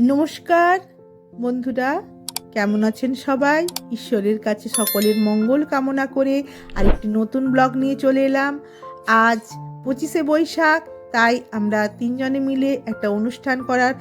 নমস্কার, বন্ধুরা। কেমন আছেন সবাই? ঈশ্বরের কাছে সকলের মঙ্গল কামনা করে আরেকটি নতুন ব্লগ নিয়ে চলে এলাম। আজ পঁচিশে বৈশাখ, তাই আমরা তিনজনে মিলে একটা অনুষ্ঠান করার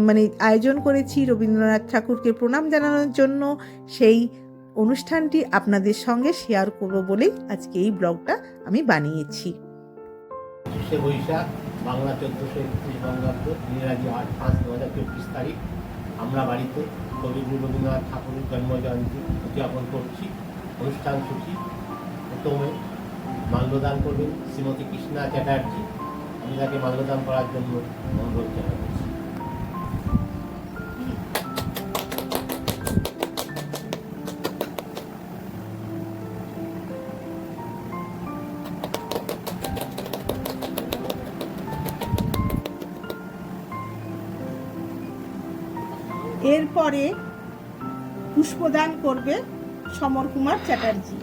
মানে আয়োজন করেছি রবীন্দ্রনাথ ঠাকুরকে প্রণাম জানানোর জন্য। সেই অনুষ্ঠানটি আপনাদের সঙ্গে শেয়ার করব বলেই আজকে এই ব্লগটা আমি বানিয়েছি। বৈশাখ বাংলা চোদ্দোশো একত্রিশ বঙ্গাব্দ ইংরাজি আট পাঁচ দু হাজার চব্বিশ তারিখ আমরা বাড়িতে কবি রবীন্দ্রনাথ ঠাকুরের জন্ম জয়ন্তী উদযাপন করছি, অনুষ্ঠান সূচি। প্রথমে মাল্যদান করবেন শ্রীমতী কৃষ্ণা চ্যাটার্জি। আমি তাকে মাল্যদান করার জন্য অনুরোধ জানাচ্ছি। এরপরে পুষ্পদান করবে সমর কুমার চ্যাটার্জি।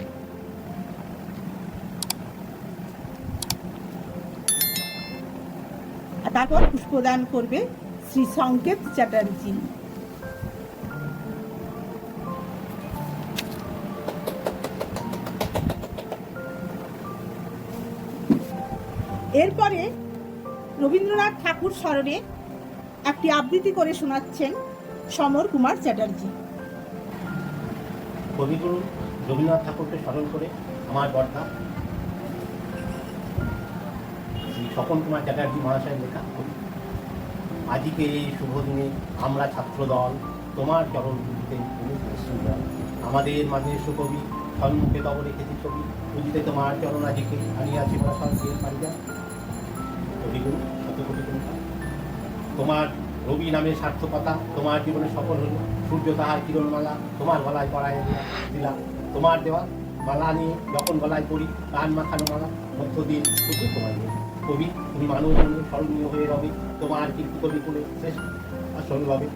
তারপর পুষ্পদান করবে শ্রী সংকেত চ্যাটার্জি। এরপরে রবীন্দ্রনাথ ঠাকুর স্মরণে একটি আবৃত্তি করে শোনাচ্ছেন সমর কুমার চ্যাটার্জি। কবিগুরু রবীন্দ্রনাথ ঠাকুরকে স্মরণ করে আমার বর্তা, শ্রী স্বপন কুমার চ্যাটার্জি মহাশয়ের লেখা কবি। আজকে এই শুভ দিনে আমরা ছাত্রদল, তোমার চরণ পুজিতে আমাদের মাঝে সুকবি সম্মুখে তব রেখেছি ছবি। পুজিতে তোমার চরণ আজিকে আনিয়াছি পারিজা কবিগুরু শত কোটি তোমার রবি নামে সার্থকতা, তোমার জীবনে সফল হলো। সূর্য তাহার কিরণমালা, তোমার গলায় পরায় দিলাম তোমার দেওয়া মালা নিয়ে যখন গলায় পড়ি কান মাখানো মালা মধ্যদিন শুধু তোমার নিয়ে কবি, তুমি মানব মনে স্মরণীয় হয়ে রবে, তোমার কীর্তি কবি করে শেষ আসল হবে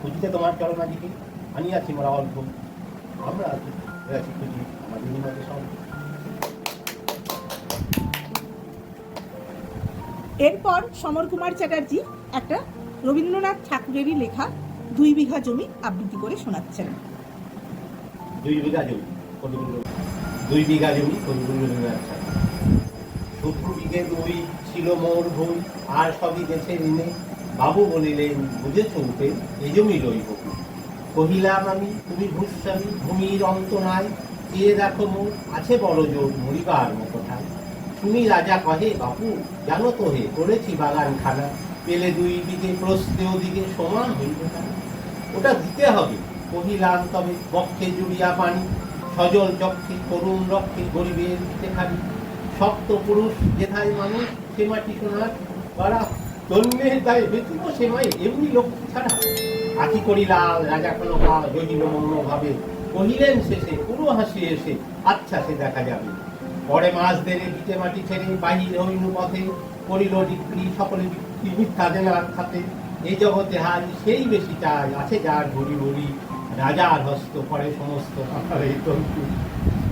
খুঁজিতে তোমার চরণাদিকে আনিয়াছি মোরা অল্প। আমরা আছি আছি খুঁজি, আমাদের মাঝে সব। এরপর সমর কুমার চ্যাটার্জি একটা রবীন্দ্রনাথ ঠাকুরেরই লেখা দুই বিঘা জমি আবৃত্তি করে শোনাচ্ছেন। দুই বিঘা জমি দুই বিঘা জমি বিঘে দুই ছিল মোর আর সবই দেশে বাবু বলিলেন বুঝেছ উঠে এ জমি লইব কহিলাম আমি, তুমি ভূস্বামী, ভূমির অন্ত নাই। চেয়ে দেখো মোর, আছে বড় জোর মরিবার মতো শুনি রাজা কহে, বাপু, জানো তো হে, করেছি বাগান খানা পেলে দুই দিকে প্রস্তে ওদিকে সমান কেন? ওটা দিতে হবে। কহিলাম, তবে বক্ষে জুড়িয়া পানি, সজল চক্ষে করুণ রক্ষে গরিবের দিতে খালি শক্ত পুরুষ, যেথায় মানুষ, সে মাটি সোনার পাড়া। তন্মের দায়ে বেঁচিব সে মাই এমনি লক্ষ্মী ছাড়া। আখি করিলাল রাজা কোনো কাল জহিল মৌন ভাবে কহিলেন শেষে, পুরো হাসি এসে আচ্ছা সে দেখা যাবে। পরে মাস দেরে ভিটে মাটি ছেড়ে, বাহির হইনু পথে করিল ডিক্রি সকলে বিক্রি, মিথ্যা জেনার খাতে। এই জগতে হারি সেই বেশি চাই, আছে যার ঘড়ি ঘড়ি রাজার হস্ত করে সমস্ত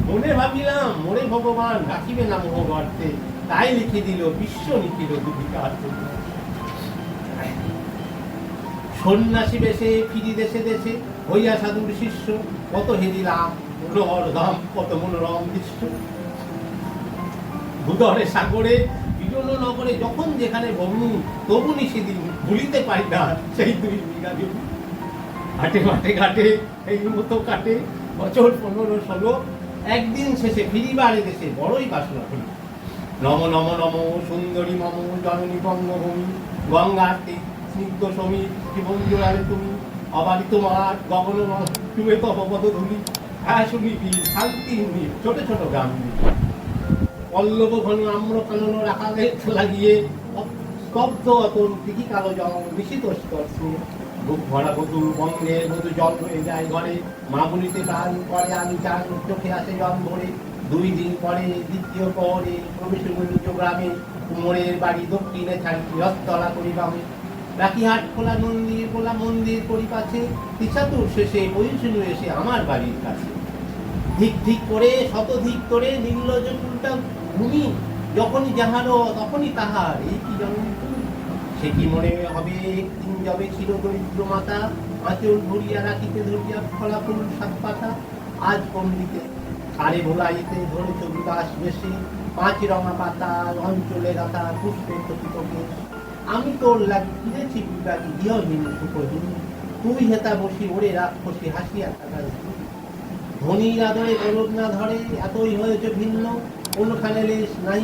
মনে ভাবিলাম মোরে ভগবান রাখিবে না মোহ গর্তে তাই লিখে দিল বিশ্ব নিখিল দুবিকার সন্ন্যাসী বেশে, ফিরি দেশে দেশে, হইয়া সাধুর শিষ্য, কত হেরিলাম মনোহর ধাম, কত মনোরম দৃশ্য। ভূদরে সাগরে বিজন্য নগরে, যখন যেখানে ভ্রমণ তবুনি সেদিন ভুলিতে পারি না, সেই দুই বিঘা জমি। ঘাটে মাঠে ঘাটে, এই মতো কাটে, বছর পনেরো, ষোলো, একদিন শেষে ফিরিবারে দেশে বড়ই বাসনা হল। নম নম নম, সুন্দরী মম, জননী বঙ্গভূমি গঙ্গাতে স্নিগ্ধ সমীর জীবন জোড়ালে তুমি অবারি তোমার গগন তুমি তব পদধূলি হ্যাঁ শুনি শান্তি ছোট ছোট গ্রাম। পল্লব ঘন আম্র কানন রাখালে লাগিয়ে স্তব্ধ অতন দিঘি কালো জল নিশিত স্পর্শে। বুক ভরা বধু বঙ্গের মধু জল হয়ে যায় ঘরে। মা বলিতে প্রাণ করে আমি, চান চোখে আসে জল ভরে। দুই দিন পরে দ্বিতীয় পরে প্রবেশ নিজ গ্রামে কুমোরের বাড়ি দক্ষিণে ছাড়ি করি বামে রাখিহাট খোলা মন্দির খোলা মন্দির করি পরিপাছে। তিসাতুর শেষে বৈষ্ণু এসে আমার বাড়ির কাছে। ধিক ধিক করে শতধিক করে নির্লজ ভূমি, যখনই যাহারও, তখনই তাহার, এই কি জননী তুমি? সে কি মনে হবে, একদিন যাবে ছিল দরিদ্র মাতা আঁচল ভরিয়া রাখিতে ধরিয়া ফলাফল সাত পাতা? আজ পণ্ডিতে সারে ভোলাইতে ধরেছ বিকাশ বেশে, পাঁচ রঙা পাতা অঞ্চলে রাতা পুষ্পে কথিত আমি তোর লাগি ফিরেছি বিবাগী গৃহহীন সুখহীন তুই হেতা বসি ওরে রাত বসি হাসিয়া থাকার ধনির আদরে গরব না ধরে, এতই হয়েছে ভিন্ন। কোনখানে লেশ নাই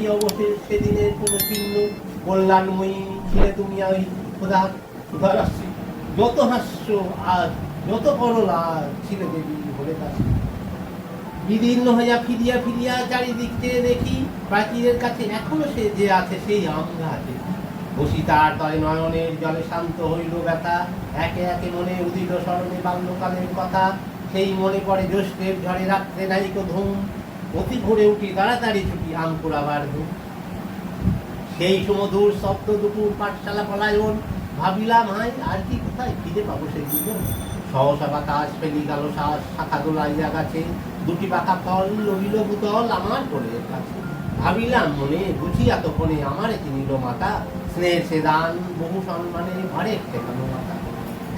সেদিনের চিহ্ন কল্যাণময়ী ছিলে তুমি ওই খোদা যত হাস্য আজ যত দেবী কাছে বিদীর্ণ হইয়া ফিরিয়া ফিরিয়া চারিদিক দেখি প্রাচীরের কাছে এখনও সে যে আছে সেই আম গাছে বসি তার তয় নয়নের জলে শান্ত হইল ব্যথা, একে একে মনে উদিত স্মরণে বাল্যকালের কথা, সেই মনে পড়ে জ্যৈষ্ঠের ঝড়ে রাত্রে নাইকো ধুম অতি ভোরে উঠি তাড়াতাড়ি ছুটি আম পোড়াবার ধুম সেই সুমধুর শব্দ দুপুর পাঠশালা পলায়ন, ভাবিলাম হাই আর কি, কোথায় ফিরে পাবো সেই জীবন সহসা বাতাস ফেলি গেল শ্বাস শাখা দোলাইয়া গাছে। দুটি পাকা ফল লবিল ভূতল আমার করে কাছে। ভাবিলাম, মনে বুঝি এতক্ষণে আমার চিনিল মাতা। স্নেহের সে দান, বহু সম্মানে ভারে ঠেকানো মাতা।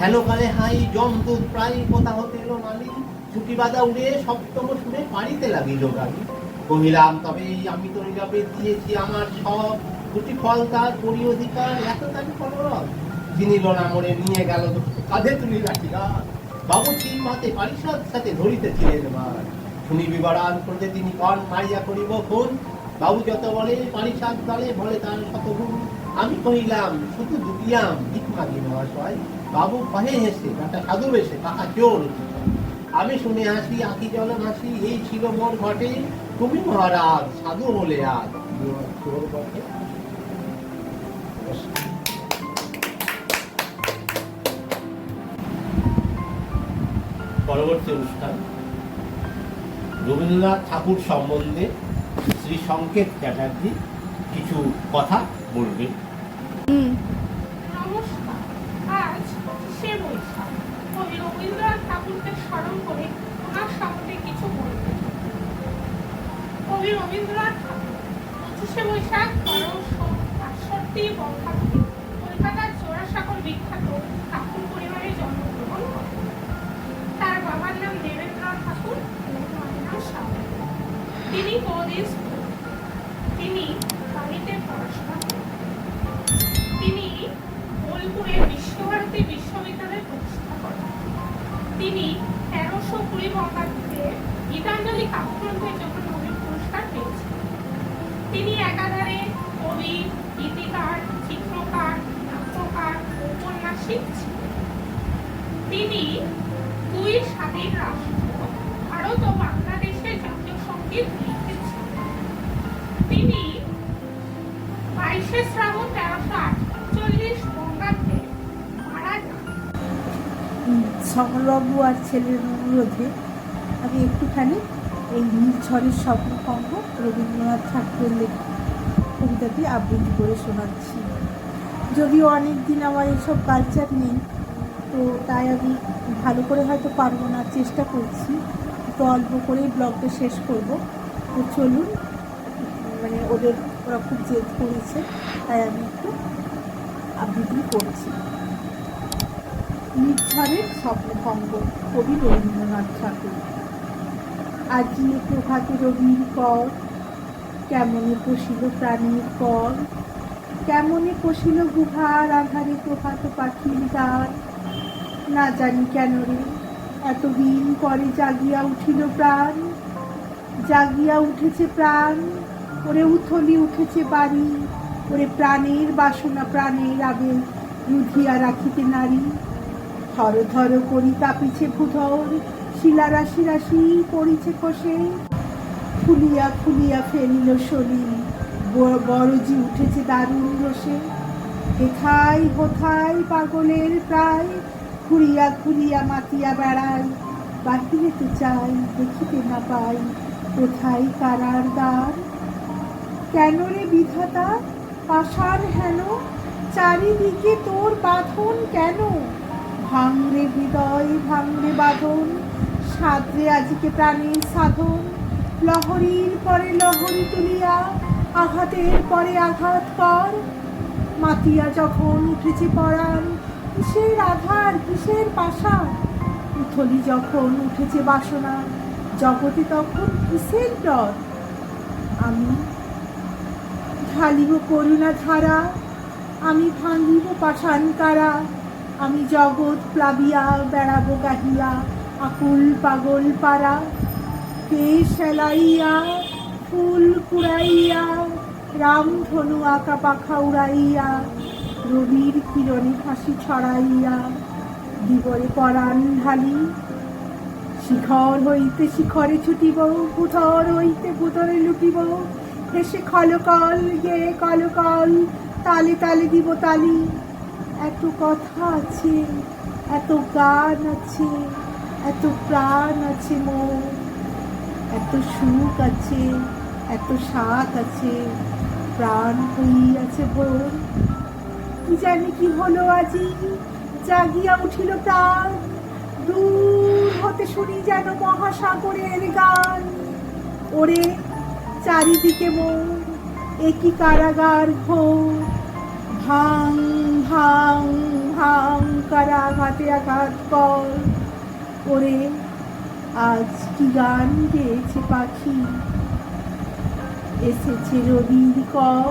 হেনকালে হাই জমদূত প্রায় কোথা হতে এলো মালি ছুটি উড়ে সপ্তম পাড়িতে লাগিল গাড়ি কহিলাম তবে আমি তো দিয়েছি আমার সব। দুটি ফল তার পরি অধিকার, এত চিনিল না মরে নিয়ে গেল কাঁধে তুলি মাতে পারিষদ সাথে শুনি বিবরণ করতে তিনি কন মারিয়া করিব ফোন বাবু যত বলে পারিষদ দলে বলে তার শতগুণ। আমি কহিলাম, শুধু দুটিয়াম ভিক মাগি মহাশয় বাবু কহে হেসে একটা সাধু বেশে কাকা চোর। আমি শুনে হাসি আঁকি জলে হাসি এই ছিল মোর ঘটে তুমি মহারাজ, সাধু বলে আজ। পরবর্তী অনুষ্ঠান। রবীন্দ্রনাথ ঠাকুর সম্বন্ধে শ্রী সংকেত চ্যাটার্জি কিছু কথা বলবেন নমস্কার আজ সে বৈশাখ কবি রবীন্দ্রনাথ ঠাকুরকে স্মরণ করে ওনার সম্বন্ধে কিছু বলবে কবি রবীন্দ্রনাথ ঠাকুর পঁচিশে বৈশাখ বারোশো আটষট্টি বঙ্গাব্দে কলকাতার জোড়াসাঁকোর বিখ্যাত ঠাকুর পরিবারে জন্মগ্রহণ। করেন তার বাবার নাম দেবেন্দ্রনাথ ঠাকুর এবং তিনি পরদেশ তিনি বাড়িতে পড়াশোনা করেন। তিনি বোলপুরে বিশ্বভারতী বিশ্ববিদ্যালয় প্রতিষ্ঠা করেন। তিনি তেরোশো কুড়ি বঙ্গাব্দে গীতাঞ্জলি পুরস্কার পেয়েছেন তিনি একাধারে কবি, গীতিকার, চিত্রকার, নাট্যকার, ঔপন্যাসিক তিনি দুই স্বাধীন রাষ্ট্র, ভারত ও বাংলাদেশের জাতীয় সংগীত লিখেছেন। তিনি বাইশে শ্রাবণ তেরোশো আটচল্লিশ বঙ্গাব্দে মারা যান। আর ছেলের অনুরোধে আমি একটুখানি এই নীলঝড়ের স্বপ্নভঙ্গ রবীন্দ্রনাথ ঠাকুরের লেখা, কবিতাটি আবৃত্তি করে শোনাচ্ছি। যদিও অনেক দিন আমার এসব কালচার নেই, তো তাই আমি ভালো করে হয়তো পারব না, চেষ্টা করছি। তো অল্প করেই ব্লগটা শেষ করব। তো চলুন মানে ওদের, ওরা খুব জেদ করেছে, তাই আমি একটু আবৃত্তি করছি। নির্ঝরের স্বপ্নভঙ্গ কবি রবীন্দ্রনাথ ঠাকুর। আজি প্রভাতে রবির পর, কেমনে কষিল প্রাণীর পর? কেমনে কষিল গুহার আধারে প্রভাত পাখির গান না জানি কেন রে, এতদিন পরে জাগিয়া উঠিল প্রাণ। জাগিয়া উঠেছে প্রাণ, ওরে উথলি উঠেছে বাড়ি। ওরে প্রাণের বাসনা প্রাণের আবেগ রুধিয়া রাখিতে নারী। থর থর করি কাঁপিছে ভূধর শিলা রাশি রাশি পড়িছে কষে। ফুলিয়া ফুলিয়া ফেলিল শরী বড়জি উঠেছে দারুণ রসে। হেথাই হোথাই পাগলের প্রায়। ঘুরিয়া ঘুরিয়া মাতিয়া বেড়াই বাহিরেতে চাই, দেখিতে না পাই। কোথায় কারার দ্বার? কেন রে বিধাতা? পাষাণ হেন? চারিদিকে তোর বাঁধন কেন? ভাঙরে হৃদয় ভাঙরে বাঁধন। সাদরে আজকে প্রাণীর সাধন লহরীর পরে লহরী তুলিয়া, আঘাতের পরে আঘাত কর। মাতিয়া যখন উঠেছে পরাণ, কিসের আধার, কিসের পাশা? উথলি যখন উঠেছে বাসনা, জগতে তখন কিসের ডর? আমি ঢালিব করুণা ধারা, আমি ভাঙিব পাষাণ কারা? আমি জগৎ প্লাবিয়া, বেড়াবো গাহিয়া। আকুল পাগল পাড়া। কে সেলাইয়া ফুল কুড়াইয়া রামধনু আঁকা পাখা উড়াইয়া রবির কিরণে হাসি ছড়াইয়া দিবরে পরাণ ঢালি। শিখর হইতে শিখরে ছুটিব, ভূধর হইতে ভূধরে লুটিব। হেসে খলকল গে কলকল, তালে তালে দিব তালি। এত কথা আছে, এত গান আছে। এত প্রাণ আছে মোর, এত সুখ আছে, এত শাক আছে, প্রাণ হইয়াছে ভোর কি জানি কি হলো আজি, জাগিয়া উঠিল প্রাণ, দূর হতে শুনি যেন মহাসাগরের গান। ওরে চারিদিকে মন একই কারাগার ঘোর। ভাং ভাং ভাং কারাঘাতে আঘাত কর। ওরে আজ কি গান গেয়েছে পাখি? এসেছে রবির কর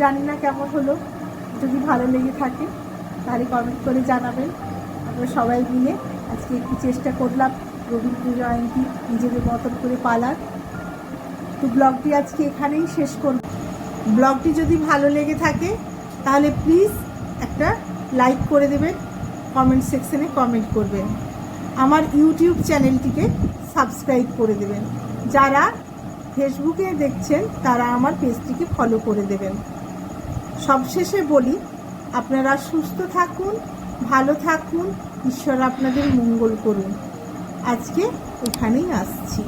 জানি না কেমন হলো, যদি ভালো লেগে থাকে তাহলে কমেন্ট করে জানাবেন। আমরা সবাই মিলে আজকে একটু চেষ্টা করলাম রবীন্দ্র জয়ন্তী নিজেদের মতন করে পালার। তো ব্লগটি আজকে এখানেই শেষ করব। ব্লগটি যদি ভালো লেগে থাকে তাহলে প্লিজ একটা লাইক করে দেবেন। কমেন্ট সেকশনে কমেন্ট করবেন। আমার ইউটিউব চ্যানেলটিকে সাবস্ক্রাইব করে দেবেন। যারা ফেসবুকে দেখছেন, তারা আমার পেজটিকে ফলো করে দেবেন। সবশেষে বলি, আপনারা সুস্থ থাকুন, ভালো থাকুন, ঈশ্বর আপনাদের মঙ্গল করুন। আজকে এখানেই আসছি।